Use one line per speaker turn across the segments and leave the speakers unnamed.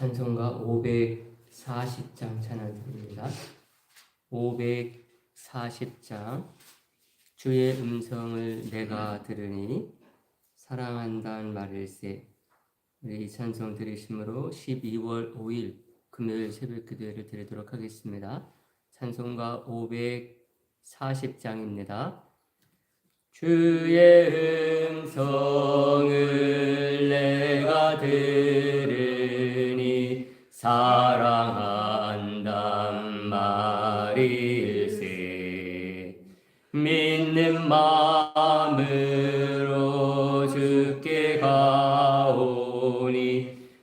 찬송가 540장 찬양 드립니다. 540장 주의 음성을 내가 들으니 사랑한다는 말일세 우리 이 찬송 들으심으로 12월 5일 금요일 새벽 기도회를 드리도록 하겠습니다. 찬송가 540장입니다. 주의 음성을 내가 들으니 사랑한단 말일세. 믿는 마음으로 주께 가오니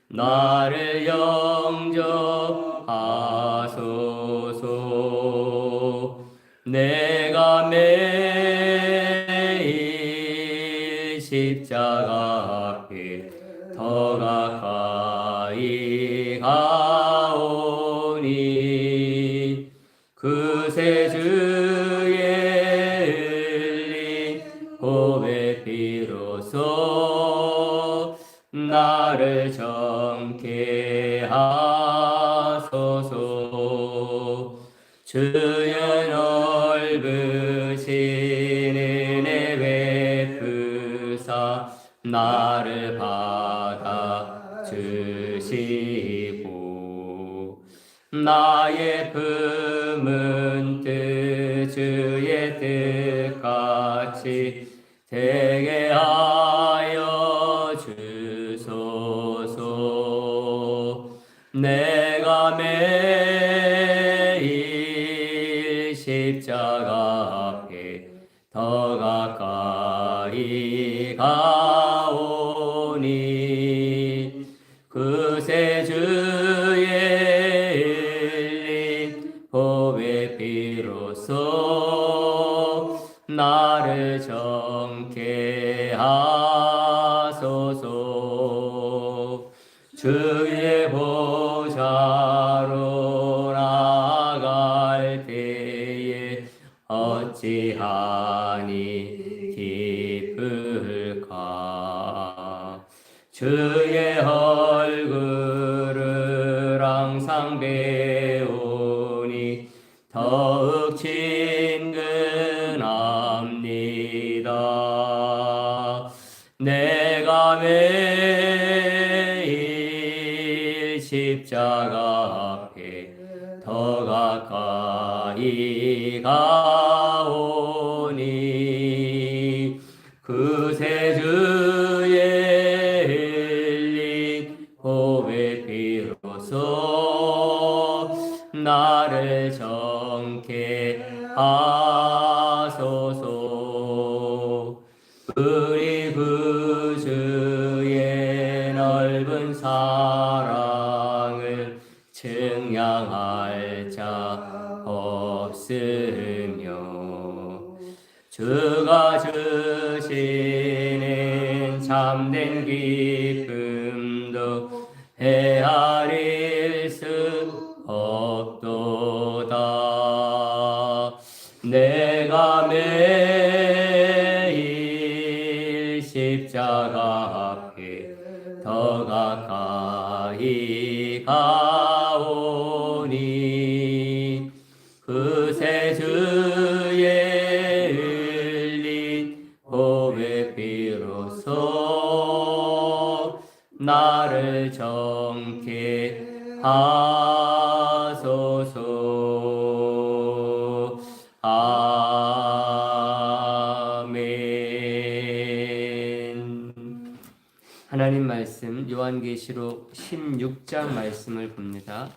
나를 영 뜻 주의 얼 증량할 자 없으며 주가 주시는 참된 기쁨도 헤아릴 하소서 아멘 하나님 말씀 요한계시록 16장 말씀을 봅니다.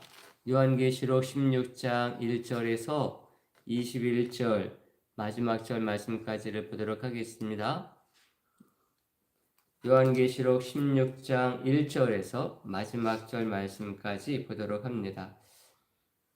요한계시록 16장 1절에서 21절 마지막 절 말씀까지를 보도록 하겠습니다. 요한계시록 16장 1절에서 마지막 절 말씀까지 보도록 합니다.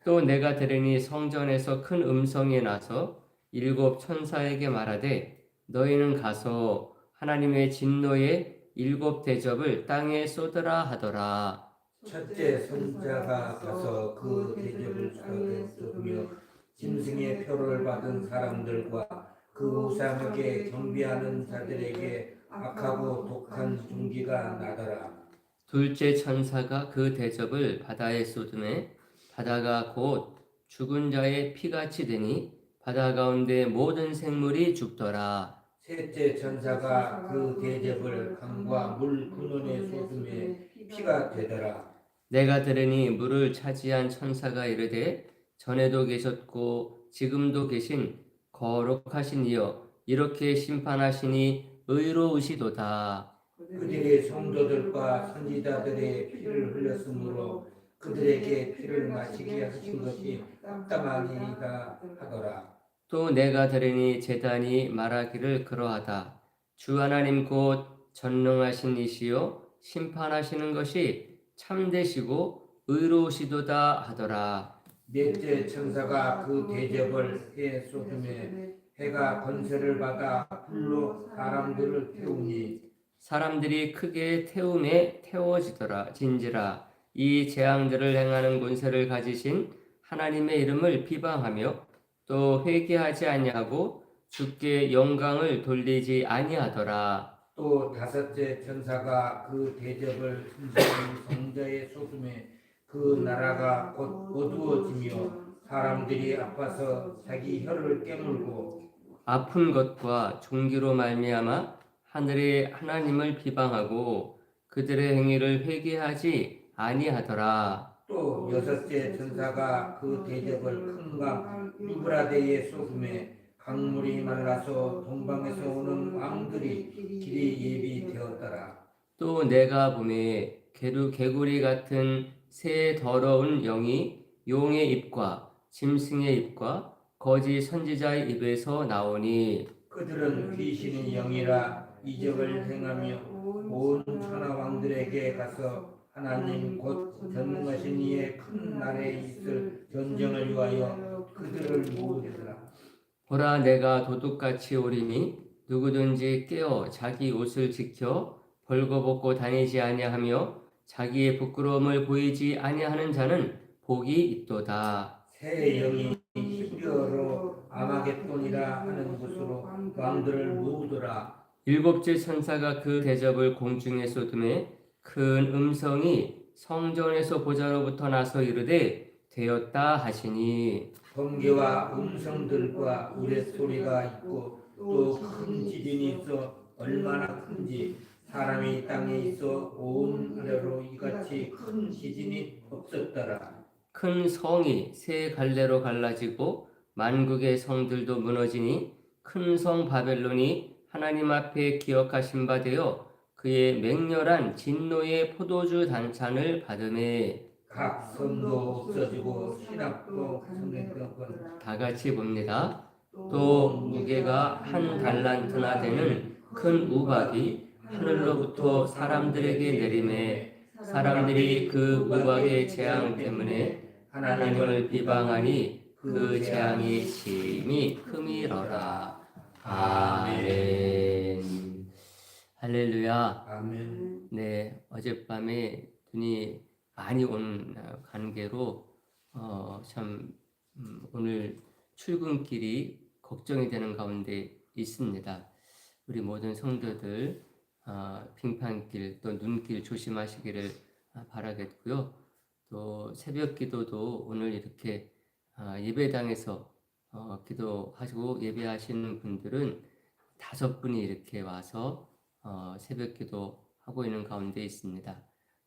또 내가 들으니 성전에서 큰 음성이 나서 일곱 천사에게 말하되 너희는 가서 하나님의 진노의 일곱 대접을 땅에 쏟으라 하더라.
첫째 선자가 가서 그 대접을 받았으며 짐승의 표를 받은 사람들과 그 우상에게 경비하는 자들에게 악하고 독한 중기가 나더라.
둘째 천사가 그 대접을 바다에 쏟음에 바다가 곧 죽은 자의 피같이 되니 바다 가운데 모든 생물이 죽더라.
셋째 천사가 그 대접을 강과 물 근원에 쏟음에 피가 되더라.
내가 들으니 물을 차지한 천사가 이르되 전에도 계셨고 지금도 계신 거룩하신 이여 이렇게 심판하시니 의로우시도다.
그들의 성도들과 선지자들의 피를 흘렸으므로 그들에게 피를 마시게 하신 것이 땀땀하니이다 하더라.
또 내가 들으니 제단이 말하기를 그러하다. 주 하나님 곧 전능하신 이시요 심판하시는 것이 참되시고 의로우시도다 하더라.
넷째 천사가 그 대접을 해 쏟음에 해가 권세를 받아 불로 사람들을 태우니
사람들이 크게 태움에 태워지더라 진지라. 이 재앙들을 행하는 권세를 가지신 하나님의 이름을 비방하며 또 회개하지 아니하고 주께 영광을 돌리지 아니하더라.
또 다섯째 천사가 그 대접을 힘쓰는 성자의 쏟음에 그 나라가 곧 어두워지며 사람들이 아파서 자기 혀를 깨물고
아픈 것과 종기로 말미암아 하늘의 하나님을 비방하고 그들의 행위를 회개하지 아니하더라
또 여섯째 천사가 그 대접을 큰강 유브라데에 쏟음에 강물이 말라서 동방에서 오는 왕들이 길이 예비되었더라.
또 내가 보매 개루 개구리 같은 새 더러운 영이 용의 입과 짐승의 입과 거짓 선지자의 입에서 나오니
그들은 귀신의 영이라 이적을 행하며 온 천하 왕들에게 가서 하나님 곧 전능하신 이의 큰 날에 있을 전쟁을 위하여 그들을 모으리라.
보라 내가 도둑같이 오리니 누구든지 깨어 자기 옷을 지켜 벌거벗고 다니지 아니하며 자기의 부끄러움을 보이지 아니하는 자는 복이 있도다.
새 영이 아마겟돈이라 하는 곳으로 왕들을 모으더라.
일곱째 천사가 그 대접을 공중에 쏟음에 큰 음성이 성전에서 보좌로부터 나서 이르되 되었다 하시니
번개와 음성들과 우레소리가 있고 또 큰 지진이 있어 얼마나 큰지 사람이 땅에 있어 온 아래로 이같이 큰 지진이 없었더라.
큰 성이 세 갈래로 갈라지고 만국의 성들도 무너지니 큰 성 바벨론이 하나님 앞에 기억하신 바 되어 그의 맹렬한 진노의 포도주 단찬을 받음에
각 선도 없어지고 신학도 성행권
다 같이 봅니다. 또 무게가 한 달란트나 되는 큰 우박이 하늘로부터 사람들에게 내림에 사람들이 그 우박의 재앙 때문에 하나님을 비방하니 그 재앙이 심히 크미러라. 아멘. 할렐루야.
아멘.
네, 어젯밤에 눈이 많이 온 어, 관계로 어, 참 음, 오늘 출근길이 걱정이 되는 가운데 있습니다. 우리 모든 성도들 어, 빙판길 또 눈길 조심하시기를 아, 바라겠고요. 또 새벽 기도도 오늘 이렇게 아, 예배당에서 어, 기도하시고 예배하시는 분들은 다섯 분이 이렇게 와서 어, 새벽 기도 하고 있는 가운데 있습니다.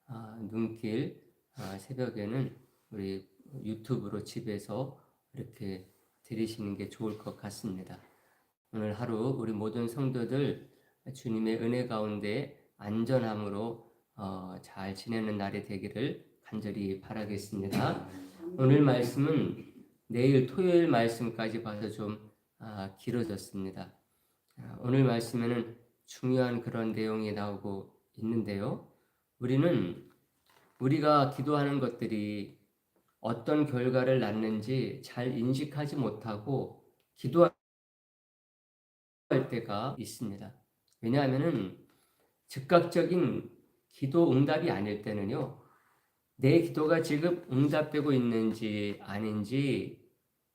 아, 눈길 아, 새벽에는 우리 유튜브로 집에서 이렇게 들으시는 게 좋을 것 같습니다. 오늘 하루 우리 모든 성도들 주님의 은혜 가운데 안전함으로 어, 잘 지내는 날이 되기를 간절히 바라겠습니다. 오늘 말씀은 내일 토요일 말씀까지 봐서 좀 아, 길어졌습니다. 아, 오늘 말씀에는 중요한 그런 내용이 나오고 있는데요. 우리는 우리가 기도하는 것들이 어떤 결과를 낳는지 잘 인식하지 못하고 기도할 때가 있습니다. 왜냐하면은 즉각적인 기도 응답이 아닐 때는요, 내 기도가 지금 응답되고 있는지 아닌지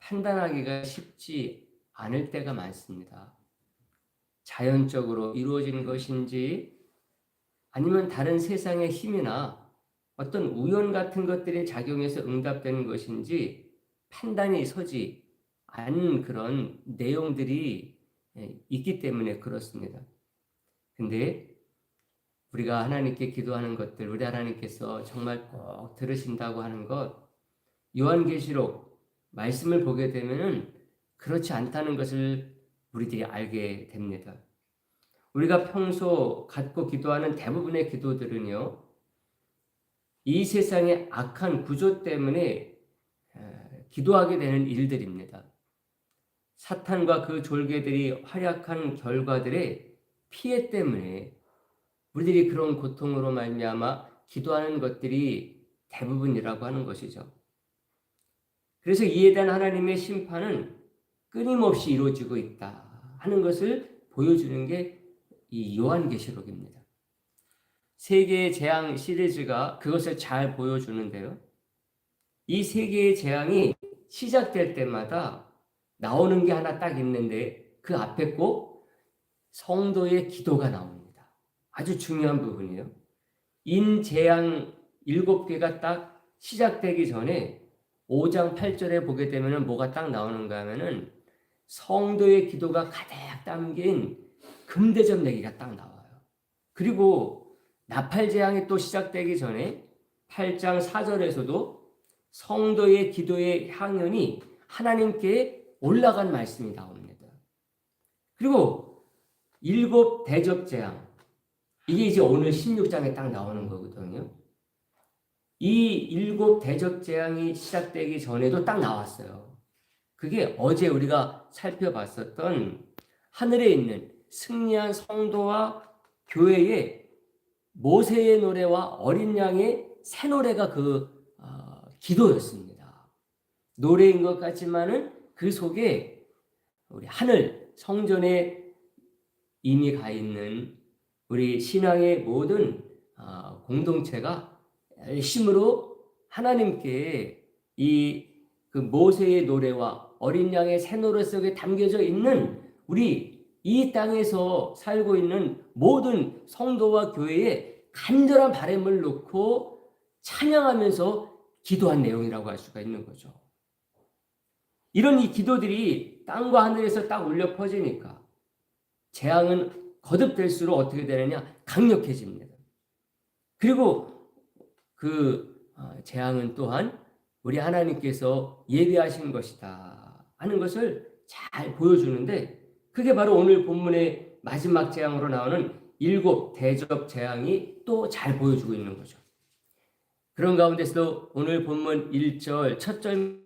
판단하기가 쉽지 않을 때가 많습니다. 자연적으로 이루어진 것인지 아니면 다른 세상의 힘이나 어떤 우연 같은 것들이 작용해서 응답되는 것인지 판단이 서지 않은 그런 내용들이 예, 있기 때문에 그렇습니다. 근데 우리가 하나님께 기도하는 것들, 우리 하나님께서 정말 꼭 들으신다고 하는 것, 요한계시록 말씀을 보게 되면은 그렇지 않다는 것을 우리들이 알게 됩니다. 우리가 평소 갖고 기도하는 대부분의 기도들은요, 이 세상의 악한 구조 때문에 에, 기도하게 되는 일들입니다. 사탄과 그 졸개들이 활약한 결과들의 피해 때문에 우리들이 그런 고통으로 말미암아 기도하는 것들이 대부분이라고 하는 것이죠. 그래서 이에 대한 하나님의 심판은 끊임없이 이루어지고 있다 하는 것을 보여주는 게 이 요한계시록입니다. 세 개의 재앙 시리즈가 그것을 잘 보여주는데요. 이세 개의 재앙이 시작될 때마다 나오는 게 하나 딱 있는데 그 앞에 꼭 성도의 기도가 나옵니다. 아주 중요한 부분이에요. 인재앙 일곱 개가 딱 시작되기 전에 5장 8절에 보게 되면 뭐가 딱 나오는가 하면은 성도의 기도가 가득 담긴 금대접 내기가 딱 나와요. 그리고 나팔 재앙이 또 시작되기 전에 8장 4절에서도 성도의 기도의 향연이 하나님께 올라간 말씀이 나옵니다. 그리고 일곱 대접 재앙 이게 이제 오늘 16장에 딱 나오는 거거든요. 이 일곱 대접 재앙이 시작되기 전에도 딱 나왔어요. 그게 어제 우리가 살펴봤었던 하늘에 있는 승리한 성도와 교회의 모세의 노래와 어린 양의 새 노래가 그 어, 기도였습니다. 노래인 것 같지만은 그 속에 우리 하늘 성전에 이미 가 있는 우리 신앙의 모든 어, 공동체가 열심으로 하나님께 이 그 모세의 노래와 어린 양의 새 노래 속에 담겨져 있는 우리 이 땅에서 살고 있는 모든 성도와 교회에 간절한 바람을 놓고 찬양하면서 기도한 내용이라고 할 수가 있는 거죠. 이런 이 기도들이 땅과 하늘에서 딱 울려 퍼지니까 재앙은 거듭될수록 어떻게 되느냐 강력해집니다. 그리고 그 어, 재앙은 또한 우리 하나님께서 예비하신 것이다 하는 것을 잘 보여주는데 그게 바로 오늘 본문의 마지막 재앙으로 나오는 일곱 대접 재앙이 또 잘 보여주고 있는 거죠. 그런 가운데서도 오늘 본문 1절 첫절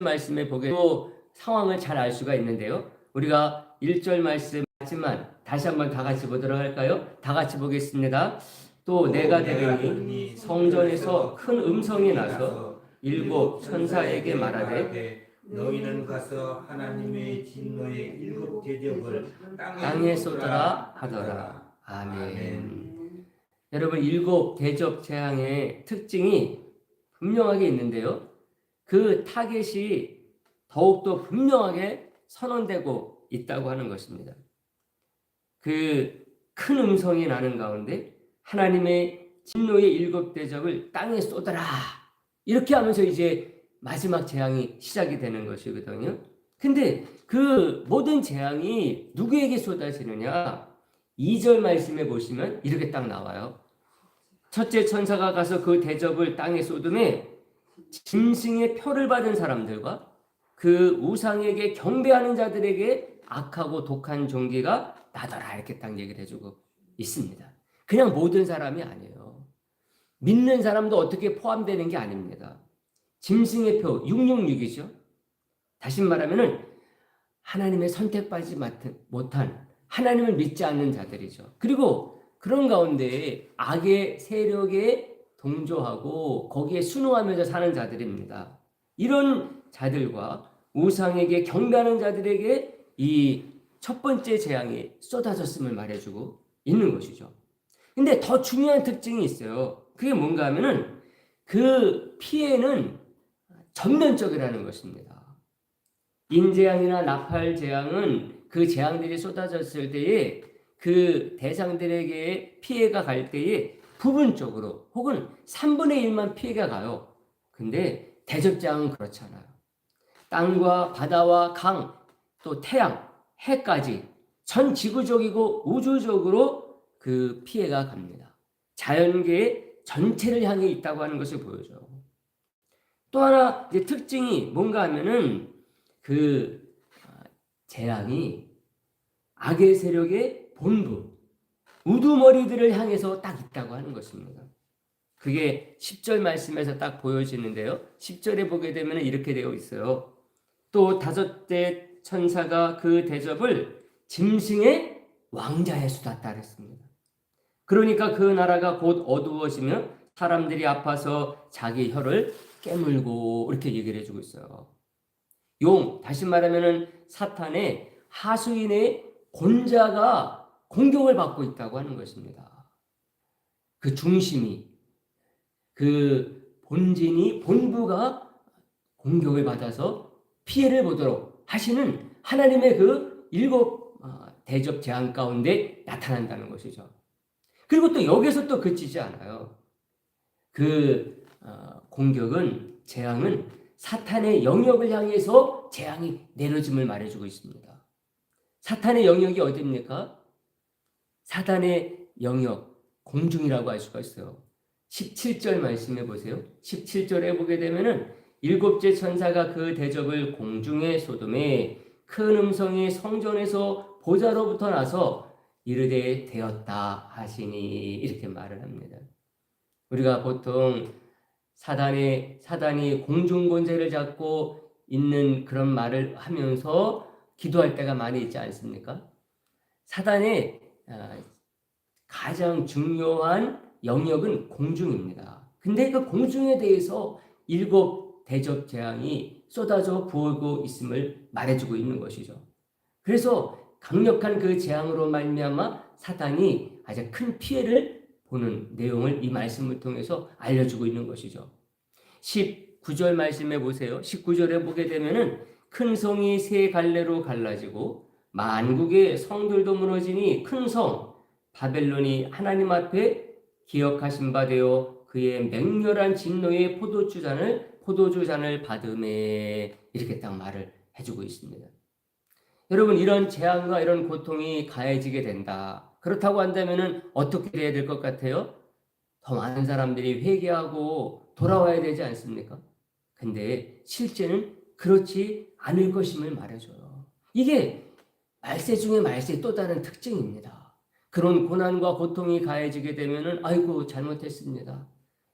말씀에 보게 또 상황을 잘 알 수가 있는데요. 우리가 1절 말씀 하지만 다시 한번 다 같이 보도록 할까요? 다 같이 보겠습니다. 또 내가 되리니 성전에서 큰 음성이 나서 일곱 천사에게 말하되
너희는 가서 하나님의 진노의 일곱 대접을
땅에 쏟아라 하더라. 아멘. 여러분 일곱 대접 재앙의 특징이 분명하게 있는데요. 그 타겟이 더욱더 분명하게 선언되고 있다고 하는 것입니다. 그 큰 음성이 나는 가운데 하나님의 진노의 일곱 대접을 땅에 쏟아라. 이렇게 하면서 이제 마지막 재앙이 시작이 되는 것이거든요. 근데 그 모든 재앙이 누구에게 쏟아지느냐? 2절 말씀에 보시면 이렇게 딱 나와요. 첫째 천사가 가서 그 대접을 땅에 쏟음에 짐승의 표를 받은 사람들과 그 우상에게 경배하는 자들에게 악하고 독한 종기가 나더라 이렇게 딱 얘기를 해주고 있습니다. 그냥 모든 사람이 아니에요. 믿는 사람도 어떻게 포함되는 게 아닙니다. 짐승의 표 666이죠. 다시 말하면은 하나님의 선택받지 못한 하나님을 믿지 않는 자들이죠. 그리고 그런 가운데 악의 세력에 동조하고 거기에 순응하면서 사는 자들입니다. 이런 자들과 우상에게 경배하는 자들에게 이 첫 번째 재앙이 쏟아졌음을 말해주고 있는 것이죠. 근데 더 중요한 특징이 있어요. 그게 뭔가 하면은 그 피해는 전면적이라는 것입니다. 인재앙이나 나팔 재앙은 그 재앙들이 쏟아졌을 때에 그 대상들에게 피해가 갈 때에 부분적으로 혹은 3분의 1만 피해가 가요. 근데 대접장은 그렇잖아요. 땅과 바다와 강, 또 태양, 해까지 전 지구적이고 우주적으로 그 피해가 갑니다. 자연계의 전체를 향해 있다고 하는 것을 보여줘요. 또 하나 이제 특징이 뭔가 하면은 그 아, 재앙이 악의 세력의 본부, 우두머리들을 향해서 딱 있다고 하는 것입니다. 그게 10절 말씀에서 딱 보여지는데요. 10절에 보게 되면 이렇게 되어 있어요. 또 다섯째 천사가 그 대접을 짐승의 왕자에 쏟았다 그랬습니다. 그러니까 그 나라가 곧 어두워지며 사람들이 아파서 자기 혀를 깨물고 이렇게 얘기를 해주고 있어요. 용, 다시 말하면은 사탄의 하수인의 권자가 공격을 받고 있다고 하는 것입니다. 그 중심이, 그 본진이, 본부가 공격을 받아서 피해를 보도록 하시는 하나님의 그 일곱 아, 대접 재앙 가운데 나타난다는 것이죠. 그리고 또 여기서 또 그치지 않아요. 그 어, 공격은 재앙은 사탄의 영역을 향해서 재앙이 내려짐을 말해주고 있습니다. 사탄의 영역이 어디입니까? 사탄의 영역 공중이라고 할 수가 있어요. 17절 말씀해 보세요. 17절에 보게 되면은 일곱째 천사가 그 대접을 공중에 쏟음에 큰 음성이 성전에서 보좌로부터 나서 이르되 되었다 하시니 이렇게 말을 합니다. 우리가 보통 사단이 사단이 공중 권세를 잡고 있는 그런 말을 하면서 기도할 때가 많이 있지 않습니까? 사단의 아, 가장 중요한 영역은 공중입니다. 근데 그 공중에 대해서 일곱 대접 재앙이 쏟아져 부어고 있음을 말해주고 있는 것이죠. 그래서 강력한 그 재앙으로 말미암아 사단이 아주 큰 피해를 보는 내용을 이 말씀을 통해서 알려주고 있는 것이죠. 19절 말씀해 보세요. 19절에 보게 되면은 큰 성이 세 갈래로 갈라지고 만국의 성들도 무너지니 큰 성 바벨론이 하나님 앞에 기억하신 바 되어 그의 맹렬한 진노의 포도주 잔을 포도주 잔을 받음에 이렇게 딱 말을 해주고 있습니다. 여러분 이런 재앙과 이런 고통이 가해지게 된다. 그렇다고 한다면은 어떻게 돼야 될 것 같아요? 더 많은 사람들이 회개하고 돌아와야 되지 않습니까? 근데 실제는 그렇지 않을 것임을 말해줘요. 이게 말세 중에 말세 또 다른 특징입니다. 그런 고난과 고통이 가해지게 되면은 아이고 잘못했습니다.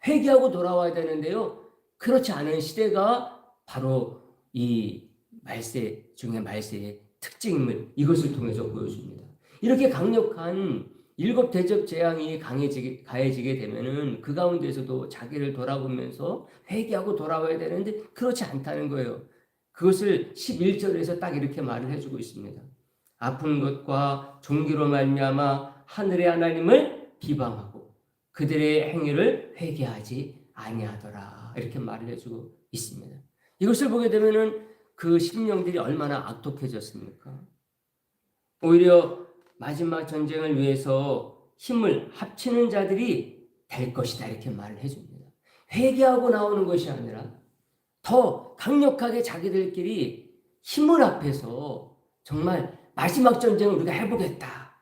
회개하고 돌아와야 되는데요. 그렇지 않은 시대가 바로 이 말세 중에 말세의 특징임을 이것을 통해서 보여줍니다. 이렇게 강력한 일곱 대접 재앙이 강해지게 가해지게 되면은 그 가운데서도 자기를 돌아보면서 회개하고 돌아와야 되는데 그렇지 않다는 거예요. 그것을 11절에서 딱 이렇게 말을 해주고 있습니다. 아픈 것과 종기로 말미암아 하늘의 하나님을 비방하고 그들의 행위를 회개하지 아니하더라 이렇게 말을 해주고 있습니다. 이것을 보게 되면은 그 심령들이 얼마나 악독해졌습니까? 오히려 마지막 전쟁을 위해서 힘을 합치는 자들이 될 것이다 이렇게 말을 해줍니다. 회개하고 나오는 것이 아니라 더 강력하게 자기들끼리 힘을 합해서 정말 마지막 전쟁을 우리가 해보겠다.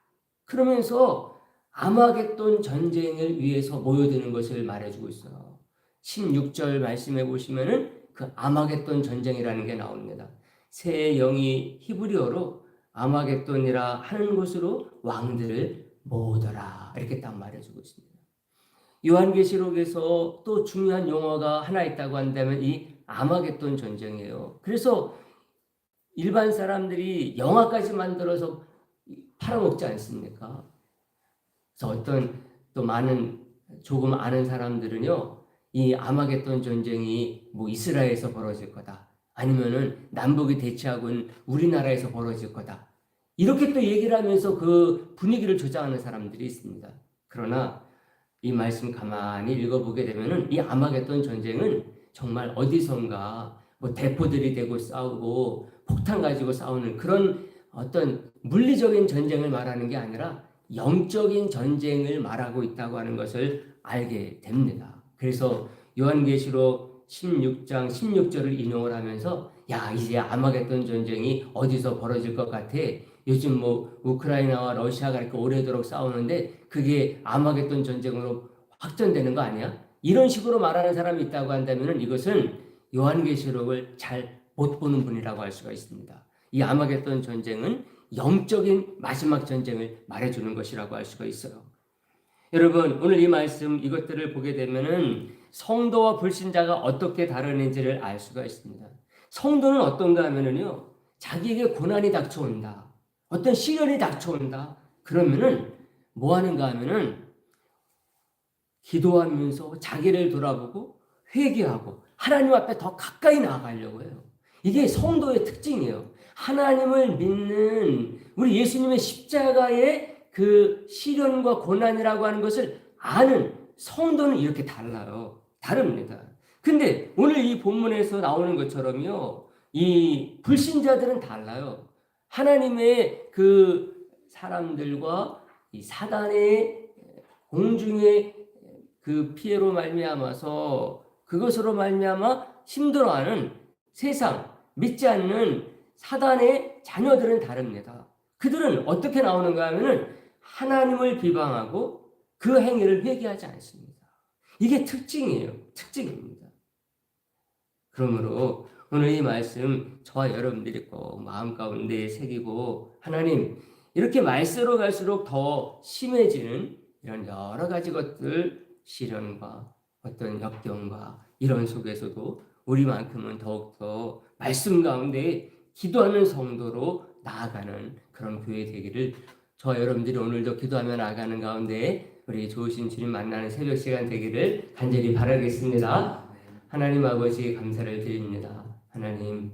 그러면서 아마겟돈 전쟁을 위해서 모여드는 것을 말해주고 있어요. 16절 말씀해 보시면은 그 아마겟돈 전쟁이라는 게 나옵니다. 새 영이 히브리어로 아마겟돈이라 하는 곳으로 왕들을 모으더라 이렇게 딱 말해주고 있습니다. 요한계시록에서 또 중요한 용어가 하나 있다고 한다면 이 아마겟돈 전쟁이에요. 그래서 일반 사람들이 영화까지 만들어서 팔아먹지 않습니까? 그래서 어떤 또 많은 조금 아는 사람들은요, 이 아마겟돈 전쟁이 뭐 이스라엘에서 벌어질 거다. 아니면은 남북이 대치하고 있는 우리나라에서 벌어질 거다. 이렇게 또 얘기를 하면서 그 분위기를 조장하는 사람들이 있습니다. 그러나 이 말씀 가만히 읽어보게 되면은 이 아마겟돈 전쟁은 정말 어디선가 뭐 대포들이 되고 싸우고 폭탄 가지고 싸우는 그런 어떤 물리적인 전쟁을 말하는 게 아니라 영적인 전쟁을 말하고 있다고 하는 것을 알게 됩니다. 그래서 요한계시록 16장 16절을 인용을 하면서 야 이제 아마겟돈 전쟁이 어디서 벌어질 것 같아. 요즘 뭐 우크라이나와 러시아가 이렇게 오래도록 싸우는데 그게 아마겟돈 전쟁으로 확전되는 거 아니야? 이런 식으로 말하는 사람이 있다고 한다면 이것은 요한계시록을 잘 못 보는 분이라고 할 수가 있습니다. 이 아마겟돈 전쟁은 영적인 마지막 전쟁을 말해주는 것이라고 할 수가 있어요. 여러분 오늘 이 말씀 이것들을 보게 되면은 성도와 불신자가 어떻게 다르는지를 알 수가 있습니다. 성도는 어떤가 하면은요 자기에게 고난이 닥쳐온다, 어떤 시련이 닥쳐온다. 그러면은 뭐 하는가 하면은 기도하면서 자기를 돌아보고 회개하고 하나님 앞에 더 가까이 나아가려고 해요. 이게 성도의 특징이에요. 하나님을 믿는 우리 예수님의 십자가의 그 시련과 고난이라고 하는 것을 아는 성도는 이렇게 달라요. 다릅니다. 근데 오늘 이 본문에서 나오는 것처럼요. 이 불신자들은 달라요. 하나님의 그 사람들과 이 사단의 공중의 그 피해로 말미암아서 그것으로 말미암아 힘들어하는 세상 믿지 않는 사단의 자녀들은 다릅니다. 그들은 어떻게 나오는가 하면은 하나님을 비방하고 그 행위를 회개하지 않습니다. 이게 특징이에요. 특징입니다. 그러므로 오늘 이 말씀 저와 여러분들이 꼭 마음 가운데 새기고 하나님 이렇게 말세로 갈수록 더 심해지는 이런 여러 가지 것들 시련과 어떤 역경과 이런 속에서도 우리만큼은 더욱더 말씀 가운데 기도하는 성도로 나아가는 그런 교회 되기를 저 여러분들이 오늘도 기도하며 나아가는 가운데 우리 좋으신 주님 만나는 새벽 시간 되기를 간절히 바라겠습니다. 하나님 아버지 감사를 드립니다. 하나님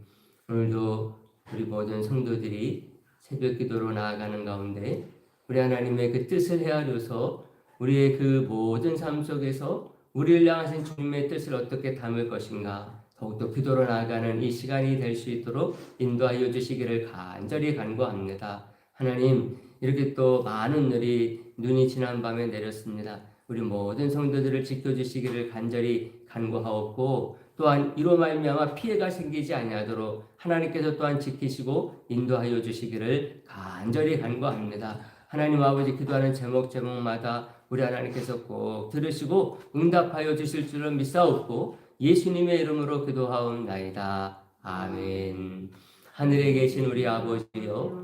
오늘도 우리 모든 성도들이 새벽 기도로 나아가는 가운데 우리 하나님의 그 뜻을 헤아려서 우리의 그 모든 삶 속에서 우리를 향하신 주님의 뜻을 어떻게 담을 것인가 더욱더 기도로 나아가는 이 시간이 될 수 있도록 인도하여 주시기를 간절히 간구합니다. 하나님 이렇게 또 많은 늘이 눈이 지난 밤에 내렸습니다. 우리 모든 성도들을 지켜주시기를 간절히 간구하옵고 또한 이로 말미암아 피해가 생기지 아니하도록 하나님께서 또한 지키시고 인도하여 주시기를 간절히 간구합니다. 하나님 아버지 기도하는 제목 제목마다 우리 하나님께서 꼭 들으시고 응답하여 주실 줄을 믿사옵고 예수님의 이름으로 기도하옵나이다. 아멘. 하늘에 계신 우리 아버지여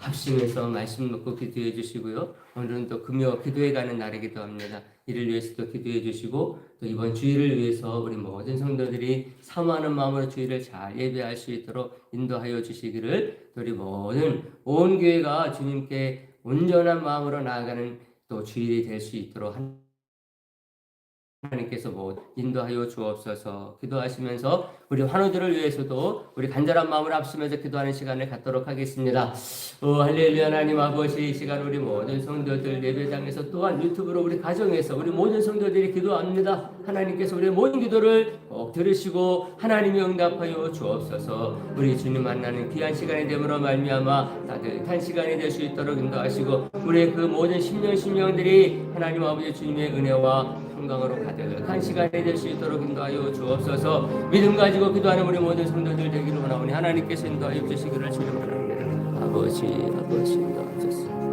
합심해서 말씀 놓고 기도해 주시고요. 오늘은 또 금요 기도해 가는 날이기도 합니다. 이를 위해서도 기도해 주시고 또 이번 주일을 위해서 우리 모든 성도들이 사모하는 마음으로 주일을 잘 예배할 수 있도록 인도하여 주시기를 또 우리 모든 온 교회가 주님께 온전한 마음으로 나아가는 또 주일이 될 수 있도록 하나님께서 뭐 인도하여 주옵소서 기도하시면서 우리 환우들을 위해서도 우리 간절한 마음을 합심해서 기도하는 시간을 갖도록 하겠습니다. 오 할렐루야 하나님 아버지 이 시간 우리 모든 성도들 예배장에서 또한 유튜브로 우리 가정에서 우리 모든 성도들이 기도합니다. 하나님께서 우리 모든 기도를 꼭 들으시고 하나님이 응답하여 주옵소서 우리 주님 만나는 귀한 시간이 됨으로 말미암아 따뜻한 시간이 될 수 있도록 인도하시고 우리의 그 모든 심령 심령들이 하나님 아버지 주님의 은혜와 평강으로 가득 한 시간이 될 수 있도록 인도하여 주옵소서. 믿음 가지고 기도하는 우리 모든 성도들 되기를 원하오니 하나님께서 인도하여 주시기를 주님 바랍니다. 아버지 아버지 인도하여